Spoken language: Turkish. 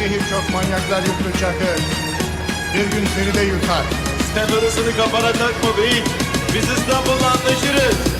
şehir çok manyaklar yuttu Çakır. Bir gün seni de yutar. Sen orasını kafana takma beyim. Biz İstanbul'la anlaşırız.